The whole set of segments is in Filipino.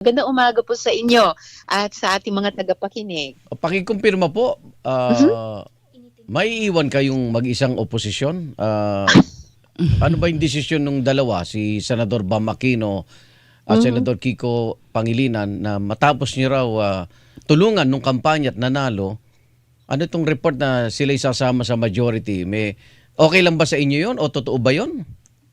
Ganda umaga po sa inyo at sa ating mga tagapakinig. Pakikumpirma po, ah, may iwan kayong mag-isang oposisyon? Ah, ano ba yung desisyon ng dalawa, si Senador Bam Aquino at Senador Kiko Pangilinan na matapos niyo raw ah, tulungan nung kampanya at nanalo, ano itong report na sila isasama sa majority? May, okay lang ba sa inyo yon o totoo ba yon?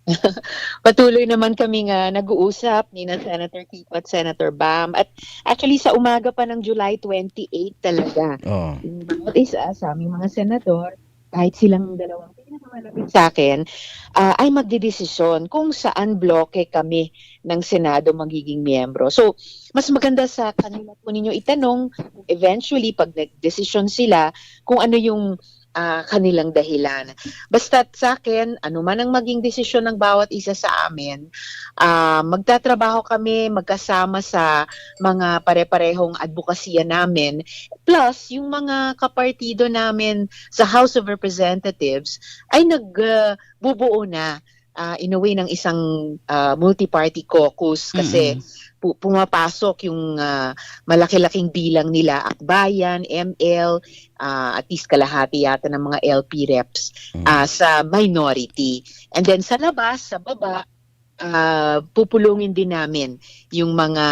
Patuloy naman kami nga nag-uusap ni na Senator Kiko at Senator Bam. At actually sa umaga pa ng July 28 talaga. Oh. Bawat isa sa aming mga senador, kahit silang dalawang pinakamalapit sa akin, ah, ay magdidesisyon kung saan bloke kami ng Senado magiging miyembro. So, mas maganda sa kanila po ninyo itanong eventually pag nag-desisyon sila kung ano yung ah, kanilang dahilan. Basta sa akin, ano man ang maging desisyon ng bawat isa sa amin, ah, magtatrabaho kami magkasama sa mga pare-parehong advokasya namin Plus, yung mga kapartido namin sa House of Representatives ay nagbubuo na ah, in a way ng isang ah, multi-party caucus kasi pu- pumapasok yung ah, malaki-laking bilang nila, Akbayan, ML, ah, at least kalahati yata ng mga LP reps Mm. ah, sa minority. And then sa labas, sa baba, ah, pupulungin din namin yung mga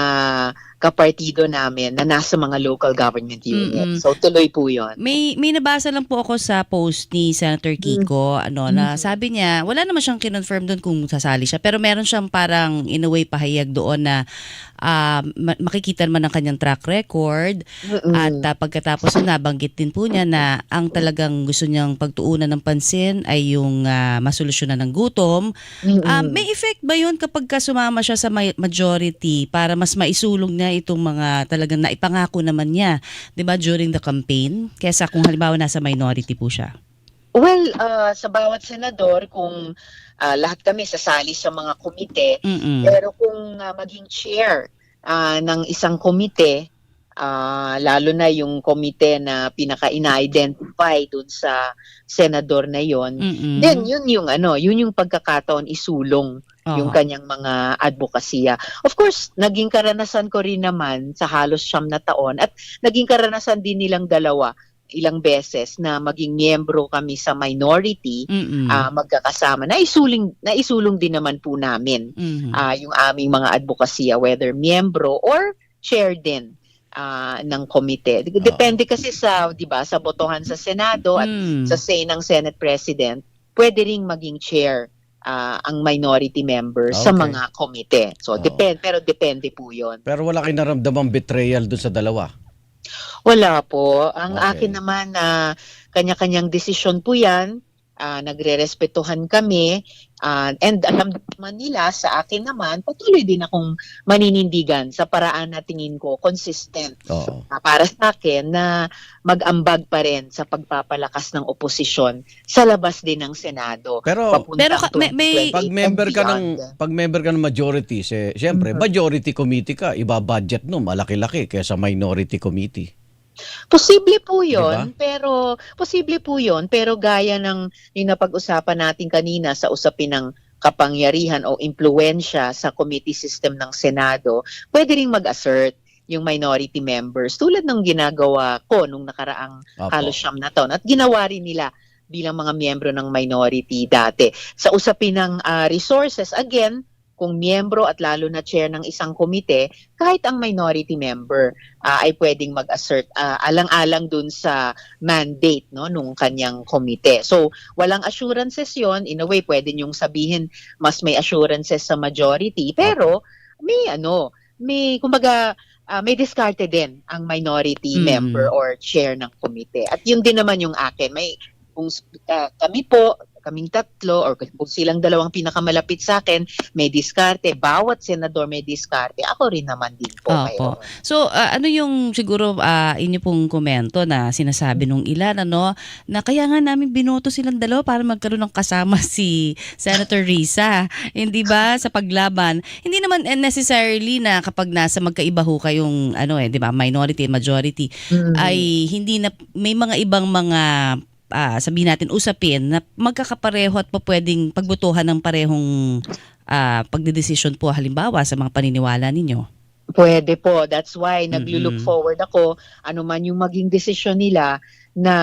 kapartido namin na nasa mga local government units. Mm-mm. So tuloy po yun. May may nabasa lang po ako sa post ni Senator Kiko ano na Mhm. sabi niya wala naman siyang kinonfirm doon kung sasali siya pero meron siyang parang in a way pahayag doon na ma- makikita naman ang kanyang track record Mm-mm. at ah, pagkatapos nun, nabanggit din po niya na ang talagang gusto niyang pagtuunan ng pansin ay yung ah, masolusyonan ng gutom. Mm-mm. Ah, may effect ba yun kapag ka sumama siya sa ma- majority para mas maisulong niya itong mga talagang naipangako naman niya, 'di ba during the campaign kesa kung halimbawa nasa minority po siya. Well, ah, sa bawat senador, kung ah, lahat kami sasali sa mga komite, Mm. pero kung ah, maging chair ah, ng isang komite, ah, lalo na yung komite na pinaka-ina-identify dun sa senador na yon, then yun yung ano, yun yung pagkakataon isulong yung kanyang mga advokasya. Of course, naging karanasan ko rin naman sa halos siyam na taon at naging karanasan din nilang dalawa ilang beses na maging miyembro kami sa minority ah, magkakasama. Naisuling naisulong din naman po namin ah, yung aming mga advokasya whether miyembro or chair din ah, ng komite. Depende kasi sa 'di ba sa botohan sa Senado at Mm. sa say ng Senate President, pwede ring maging chair ah, ang minority member sa Okay. mga komite. So, Oo. depend, pero depende po yon. Pero wala kayo naramdamang betrayal dun sa dalawa? Wala po. Ang Okay. akin naman na kanya-kanyang desisyon po yan. Ah, nagre-respetuhan kami. Ah, and alam naman nila sa akin naman, patuloy din akong maninindigan sa paraan na tingin ko consistent Oo. ah, para sa akin na mag-ambag pa rin sa pagpapalakas ng oposisyon sa labas din ng Senado. Pero Pero ka- may- may- 2028 pag member ka ng pag member ka ng majority, si, siyempre Mhm. majority committee ka, iba budget no, malaki-laki kaysa minority committee. Posible po 'yon, pero posible po 'yon, pero gaya ng yung napag-usapan natin kanina sa usapin ng kapangyarihan o impluwensya sa committee system ng Senado, pwede ring mag-assert yung minority members tulad ng ginagawa ko nung nakaraang Opo. halos siyam na taon at ginawa rin nila bilang mga miyembro ng minority dati. Sa usapin ng ah, resources, again, kung miyembro at lalo na chair ng isang komite, kahit ang minority member ah, ay pwedeng mag-assert ah, alang-alang dun sa mandate no nung kanyang komite. So, walang assurances 'yon. In a way, pwede niyong sabihin mas may assurances sa majority, pero may ano, may kumbaga ah, may diskarte din ang minority Mm. member or chair ng komite. At yun din naman yung akin. May kung ah, kami po kaming tatlo or kung silang dalawang pinakamalapit sa akin, may diskarte. Bawat senador may diskarte. Ako rin naman din po. Opo. mayroon. So ah, ano yung siguro ah, inyo pong komento na sinasabi nung ilan ano na kaya nga namin binoto silang dalawa para magkaroon ng kasama si Senator Risa. Hindi ba sa paglaban? Hindi naman eh, necessarily na kapag nasa magkaiba ho kayong ano eh, 'di ba, minority majority Mm. ay hindi na may mga ibang mga ah, sabihin natin usapin na magkakapareho at pwedeng pagbutuhan ng parehong ah, pagdedesisyon po halimbawa sa mga paniniwala ninyo. Pwede po. That's why naglo-look Mm-mm. forward ako ano man yung maging desisyon nila na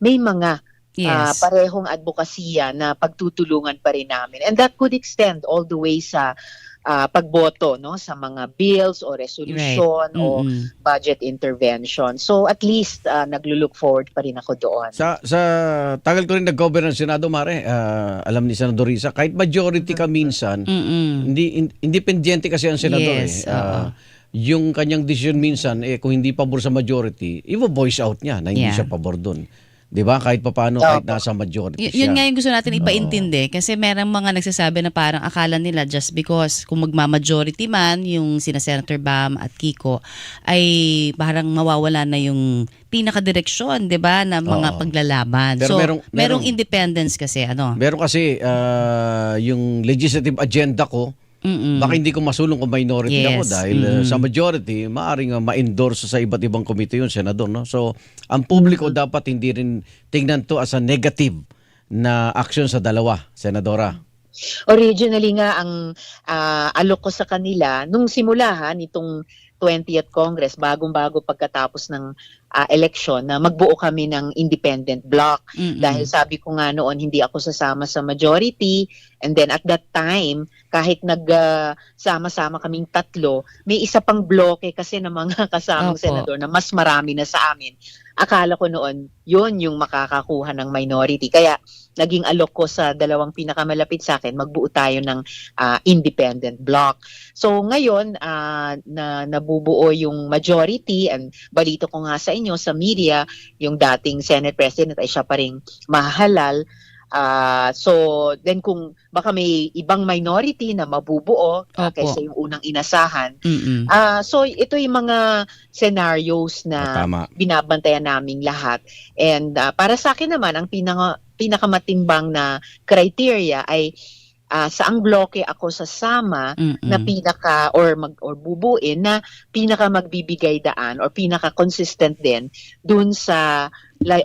may mga ah, Yes. parehong advokasya na pagtutulungan pa rin namin. And that could extend all the way sa ah, pagboto no sa mga bills o resolution o Mm-mm. budget intervention. So at least ah, naglo-look forward pa rin ako doon. Sa sa tagal ko rin nag-cover ng Senado, Mare, ah, alam ni Senador Risa, kahit majority ka minsan, Mm-mm. hindi in- independyente kasi ang senador Yes, eh. Ah, yung kanyang decision minsan eh kung hindi pabor sa majority, i-voice out niya na hindi Yeah. siya pabor doon. 'Di ba? Kahit papaano kahit nasa majority Y- siya. yun nga yung gusto natin ipaintindi kasi merong mga nagsasabi na parang akala nila just because kung magma-majority man yung sina Senator Bam at Kiko ay parang mawawala na yung pinakadireksyon, 'di ba, na mga Oo. paglalaban. Pero so, merong- merong, merong- independence kasi ano. Meron kasi ah, yung legislative agenda ko, Mm-mm. baka hindi ko masulong kung minority ako Yes. dahil ah, Mm. sa majority, maaring ah, ma-endorse sa iba't ibang komite yun, senador. No? So, ang publiko dapat hindi rin tingnan to as a negative na action sa dalawa, senadora. Originally nga ang ah, alok ko sa kanila nung simulahan nitong 20th Congress bagong-bago pagkatapos ng ah, eleksyon na magbuo kami ng independent block Mm-mm. dahil sabi ko nga noon hindi ako sasama sa majority and then at that time kahit nagsama-sama kaming tatlo may isa pang bloke kasi ng mga kasamang Opo. senador na mas marami na sa amin akala ko noon yun yung makakakuha ng minority kaya naging alok ko sa dalawang pinakamalapit sa akin magbuo tayo ng ah, independent block so ngayon ah, na nabubuo yung majority and balito ko nga sa inyo sa media yung dating Senate President ay siya pa ring mahalal. Ah, so then kung baka may ibang minority na mabubuo Opo. kaysa yung unang inasahan. Mm-mm. Ah, so ito yung mga scenarios na Tama. binabantayan naming lahat. And ah, para sa akin naman ang pinaka pinakamatimbang na criteria ay ah, saang bloke ako sasama Mm-mm. na pinaka or mag or bubuin na pinaka magbibigay daan or pinaka consistent din dun sa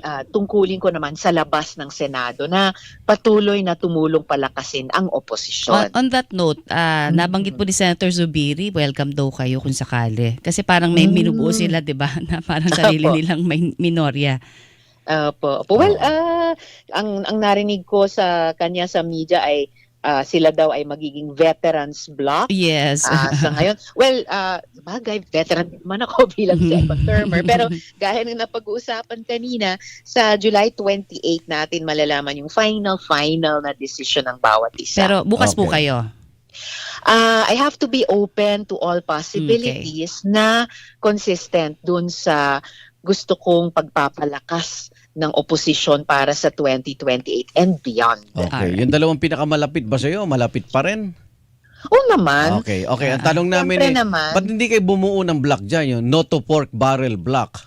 ah, tungkulin ko naman sa labas ng Senado na patuloy na tumulong palakasin ang On, oposisyon. on that note, Mm. nabanggit po ni Senator Zubiri, welcome daw kayo kung sakali. Kasi parang may Mm. minubuo sila, 'di ba? Na parang sarili nilang may minorya. Opo. Opo. Well, ah, ang ang narinig ko sa kanya sa media ay ah, sila daw ay magiging veterans block. Yes. Ah, sa ngayon, well, ah, bagay, veteran naman ako bilang second termer. Pero gaya ng napag-uusapan kanina, sa July 28 natin malalaman yung final, final na decision ng bawat isa. Pero bukas po Okay. kayo. Ah, I have to be open to all possibilities na consistent dun sa gusto kong pagpapalakas ng oposisyon para sa 2028 and beyond. Okay. Yung dalawang pinakamalapit ba sa'yo? Malapit pa rin? Oo naman. Okay. Okay. Ang tanong namin Siyempre eh, naman. ba't hindi kayo bumuo ng block dyan? Yung no to pork barrel block.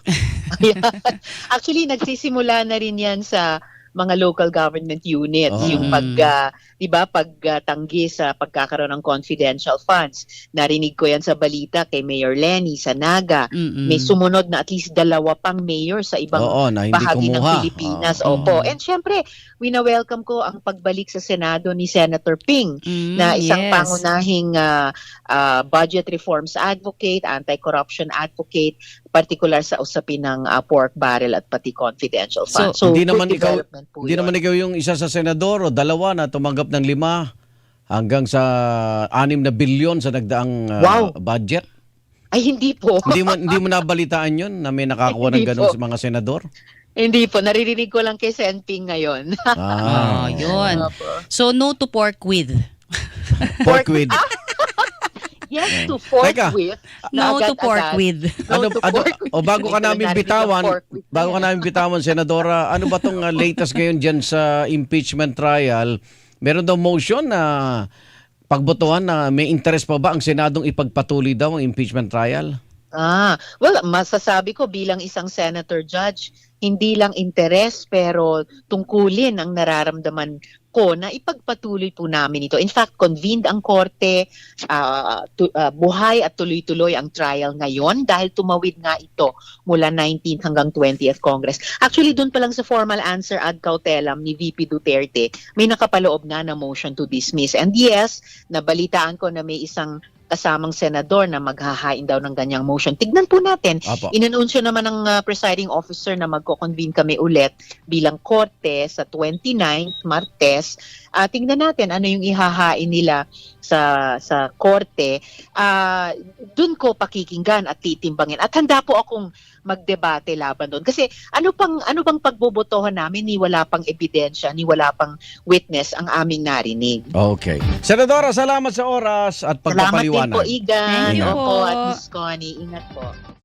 Actually, nagsisimula na rin yan sa mga local government units, Oh. yung pag, ah, di ba, pagtanggi sa pagkakaroon ng confidential funds. Narinig ko yan sa balita kay Mayor Lenny sa Naga. Mm-mm. May sumunod na at least dalawa pang mayor sa ibang Oo, na bahagi ng kumuha. Pilipinas. Oo. Opo. And syempre, wina-welcome ko ang pagbalik sa Senado ni Senator Ping Mm, na isang yes. pangunahing ah, ah, budget reforms advocate, anti-corruption advocate, particular sa usapin ng ah, pork barrel at pati confidential So, funds. So, hindi naman ikaw- Hindi yun. naman ikaw yung isa sa senador o dalawa na tumanggap ng lima hanggang sa anim na bilyon sa nagdaang ah, Wow. budget. Ay, hindi po. hindi mo hindi mo nabalitaan yun na may nakakuha ng ganun po. sa mga senador? hindi po. Naririnig ko lang kay Sen Ping ngayon. Ah, Ah. yun. So no to pork with. Pork with. yes, to forth Teka. with. No to agad-agad. pork with. No ano, to ano, pork with. o bago ka namin bitawan, pork bago ka namin bitawan, Senadora, ano ba tong uh, latest ngayon dyan sa impeachment trial? Meron daw motion na pagbotohan na may interest pa ba ang Senadong ipagpatuloy daw ang impeachment trial? Ah, well, masasabi ko bilang isang senator judge, hindi lang interes pero tungkulin ang nararamdaman ko na ipagpatuloy po namin ito. In fact, convened ang korte, ah, tu- ah, buhay at tuloy-tuloy ang trial ngayon dahil tumawid nga ito mula 19th hanggang 20th Congress. Actually, doon pa lang sa formal answer ad cautelam ni VP Duterte, may nakapaloob na na motion to dismiss. And yes, nabalitaan ko na may isang kasamang senador na maghahain daw ng ganyang motion. Tignan po natin. Apo. Inanunsyo naman ng uh, presiding officer na magko-convene kami ulit bilang korte sa 29th Martes. Ah, tingnan natin ano yung ihahain nila sa sa korte. Ah, doon ko pakikinggan at titimbangin. At handa po akong magdebate laban doon. Kasi ano pang ano bang pagbobotohan namin ni wala pang ebidensya, ni wala pang witness ang aming narinig. Okay. Senadora, salamat sa oras at Salamat din pagpapaliwanag. po, Igan. Thank you Opo, po. at Miss Connie. Ingat po.